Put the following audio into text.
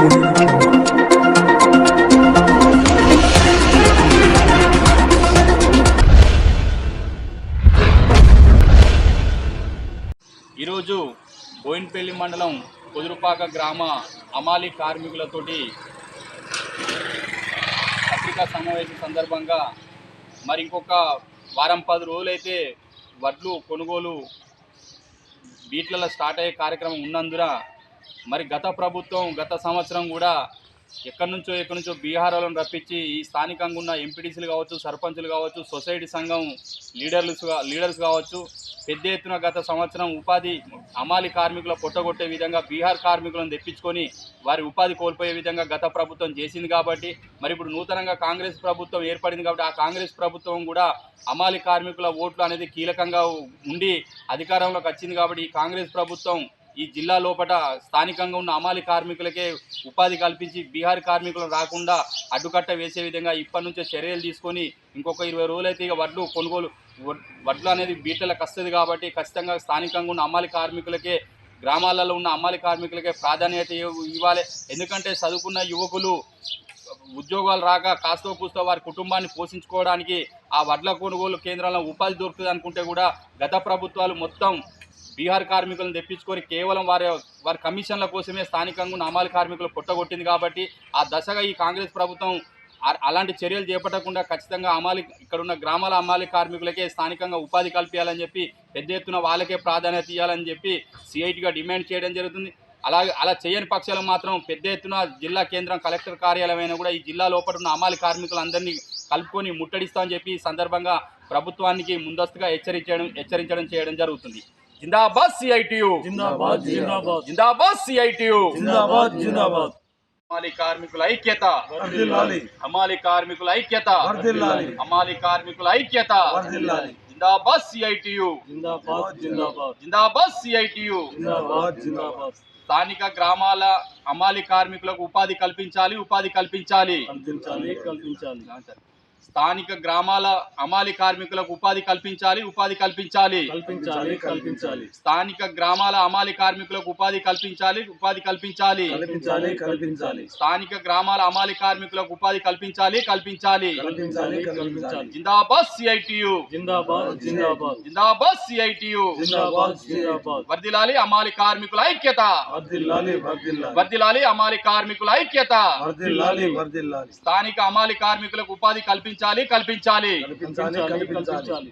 ఈరోజు బోయిన్పల్లి మండలం కుదురుపాక గ్రామ అమాలి కార్మికులతోటి పత్రికా సమావేశం సందర్భంగా మరి ఇంకొక వారం పది రోజులైతే వడ్లు కొనుగోలు బీట్లలో స్టార్ట్ అయ్యే కార్యక్రమం ఉన్నందున మరి గత ప్రభుత్వం గత సంవత్సరం కూడా ఎక్కడి నుంచో ఎక్కడి నుంచో బీహారాలను రప్పించి ఈ స్థానికంగా ఉన్న ఎంపీటీసీలు కావచ్చు సర్పంచులు కావచ్చు సొసైటీ సంఘం లీడర్స్ లీడర్స్ కావచ్చు పెద్ద ఎత్తున గత సంవత్సరం ఉపాధి అమాలి కార్మికుల పొట్టగొట్టే విధంగా బీహార్ కార్మికులను తెప్పించుకొని వారి ఉపాధి కోల్పోయే విధంగా గత ప్రభుత్వం చేసింది కాబట్టి మరి ఇప్పుడు నూతనంగా కాంగ్రెస్ ప్రభుత్వం ఏర్పడింది కాబట్టి ఆ కాంగ్రెస్ ప్రభుత్వం కూడా అమాలి కార్మికుల ఓట్లు అనేది కీలకంగా ఉండి అధికారంలోకి వచ్చింది కాబట్టి ఈ కాంగ్రెస్ ప్రభుత్వం ఈ జిల్లా లోపల స్థానికంగా ఉన్న అమాలి కార్మికులకే ఉపాధి కల్పించి బీహార్ కార్మికులు రాకుండా అడ్డుకట్ట వేసే విధంగా ఇప్పటి నుంచే చర్యలు తీసుకొని ఇంకొక ఇరవై రోజులైతే ఇక వడ్లు కొనుగోలు వడ్- వడ్లు అనేది బీటలకు వస్తుంది కాబట్టి ఖచ్చితంగా స్థానికంగా ఉన్న అమ్మాలి కార్మికులకే గ్రామాలలో ఉన్న అమ్మాలి కార్మికులకే ప్రాధాన్యత ఇవ్వ- ఇవ్వాలి. ఎందుకంటే చదువుకున్న యువకులు ఉద్యోగాలు రాక కాస్తో కూస్తో వారి కుటుంబాన్ని పోషించుకోవడానికి ఆ వడ్ల కొనుగోలు కేంద్రాల్లో ఉపాధి దొరుకుతుంది అనుకుంటే కూడా గత ప్రభుత్వాలు మొత్తం బీహార్ కార్మికులను తెప్పించుకొని కేవలం వారి వారి కమిషన్ల కోసమే స్థానికంగా నామాలి అమాలి కార్మికులు పుట్టగొట్టింది కాబట్టి ఆ దశగా ఈ కాంగ్రెస్ ప్రభుత్వం అలాంటి చర్యలు చేపట్టకుండా ఖచ్చితంగా అమాలి ఇక్కడ ఉన్న గ్రామాల అమాలి కార్మికులకే స్థానికంగా ఉపాధి కల్పించాలని చెప్పి పెద్ద ఎత్తున వాళ్ళకే ప్రాధాన్యత ఇవ్వాలని చెప్పి సిఐటిగా డిమాండ్ చేయడం జరుగుతుంది. అలాగే అలా చేయని పక్షాలు మాత్రం పెద్ద ఎత్తున జిల్లా కేంద్రం కలెక్టర్ కార్యాలయమైన కూడా ఈ జిల్లా లోపల ఉన్న అమాలి కార్మికులందరినీ కలుపుకొని ముట్టడిస్తామని చెప్పి సందర్భంగా ప్రభుత్వానికి ముందస్తుగా హెచ్చరించడం హెచ్చరించడం చేయడం జరుగుతుంది. జిందాబాద్ సిఐటియు జిందాబాద్ జిందాబాద్. జిందాబాద్ సిఐటియు జిందాబాద్ జిందాబాద్. హమాలి కార్మికుల ఐక్యత. అమాలి కార్మికుల ఐక్యత. అమాలి కార్మికుల ఐక్యత. జిందాబాద్ సిఐటియు జిందాబాద్ జిందాబాద్. జిందాబాద్ సిఐటియు జిందాబాద్ జిందాబాద్. స్థానిక గ్రామాల అమాలి కార్మికులకు ఉపాధి కల్పించాలి ఉపాధి కల్పించాలి. కల్పించాలి స్థానిక గ్రామాల అమాలి కార్మికులకు ఉపాధి కల్పించాలి ఉపాధి కల్పించాలి. కల్పించాలి కల్పించాలి. స్థానిక గ్రామాల అమాలి కార్మికులకు ఉపాధి కల్పించాలి ఉపాధి కల్పించాలి. కల్పించాలి కల్పించాలి. స్థానిక గ్రామాల అమాలి కార్మికులకు ఉపాధి కల్పించాలి కల్పించాలి. కల్పించాలి కల్పించాలి. జిందాబాద్ సిఐటియు. జిందాబాద్ జిందాబాద్. జిందాబాద్ సిఐటియు. జిందాబాద్ జిందాబాద్. వర్దిలాలి అమాలి కార్మికుల ఐక్యత. వర్దిలాలి వర్దిలాలి వర్దిలాలి అమాలి కార్మికుల ఐక్యత. వర్దిలాలి వర్దిలాలి స్థానిక అమాలి కార్మికులకు ఉపాధి కల్పించాలి కల్పించాలి కల్పించాలి కల్పించాలి